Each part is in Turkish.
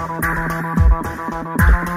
Thank you.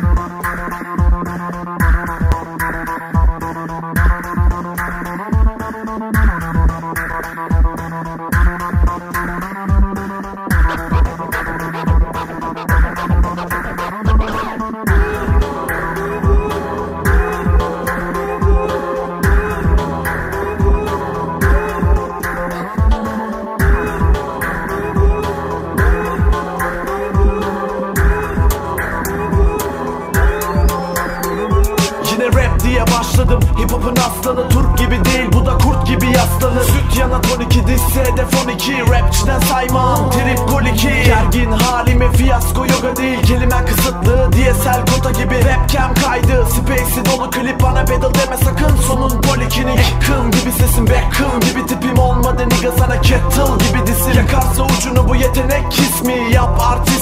Diye başladım. Hip hop'un aslanı Turp gibi değil bu da kurt gibi yaslanır. Süt yanat 12 disse hedef 12 Rapçiden saymam trip 2 Gergin halime fiyasko yoga değil Kelime kısıtlı DSL kota gibi. Rap cam kaydı Space'i dolu klip bana pedal deme sakın. Sonun polikini Yakın gibi sesim Beckham gibi tipim olmadı. Nigga sana kettle gibi disim. Yakarsa ucunu bu yetenek kiss Yap iç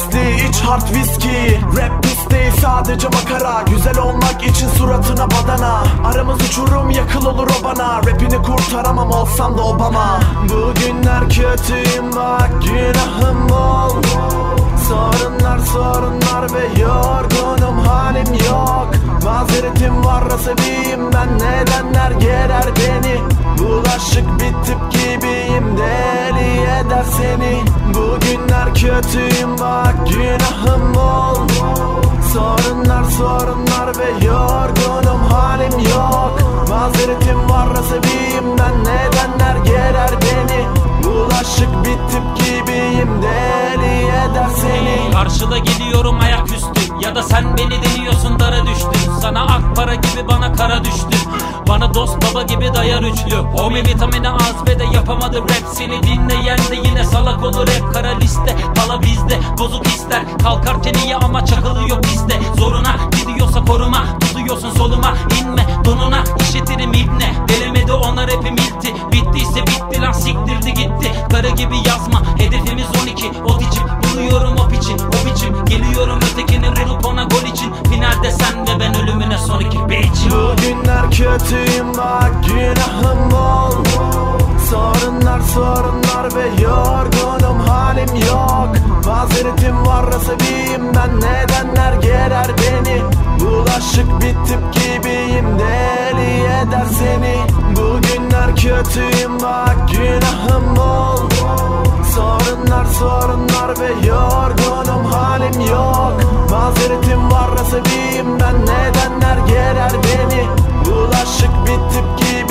hard whiskey. Rap pis değil sadece makara. Güzel olmak için suratına badana. Aramız uçurum yakıl olur o bana Rapini kurtaramam olsam da Obama. Bugünler kötüyüm bak günahım bol. Sorunlar sorunlar ve yorgunum halim yok. Mazeretim var asabiyim ben. Nedenler gerer beni. Bulaşık bir tip gibiyim deli eder seni. Bugünler kötüyüm bak günahım bol. Sorunlar sorunlar ve yorgunum halim yok. Mazeretim var asabiyim ben nedenler gerer beni. Bulaşık bir tip gibiyim deli eder seni. Karşıda gidiyorum ayaküstü Ya da sen beni deniyorsun dara düştün. Sana ak para gibi bana kara düştü Bana dost baba gibi dayar üçlü. Homi vitamini az ve de yapamadı rap. Seni dinleyen de yine salak olur hep. Kara liste pala bizde. Bozuk ister Kalkarken iyi ama çakılıyor piste Zoruna gidiyorsa koruma Tutuyorsun soluma. İnme donuna son iki bitch Bugünler kötüyüm bak günahım bol. Sorunlar sorunlar ve yorgunum halim yok. Mazeretim var asabiyim ben. Nedenler gerer beni? Bulaşık bir tip gibiyim deli eder seni. Bugünler kötüyüm bak günahım bol. Sorunlar sorunlar ve yorgunum halim yok Mazeretim var asabiyim ben. Nedenler gerer beni? Bulaşık bir tip gibiyim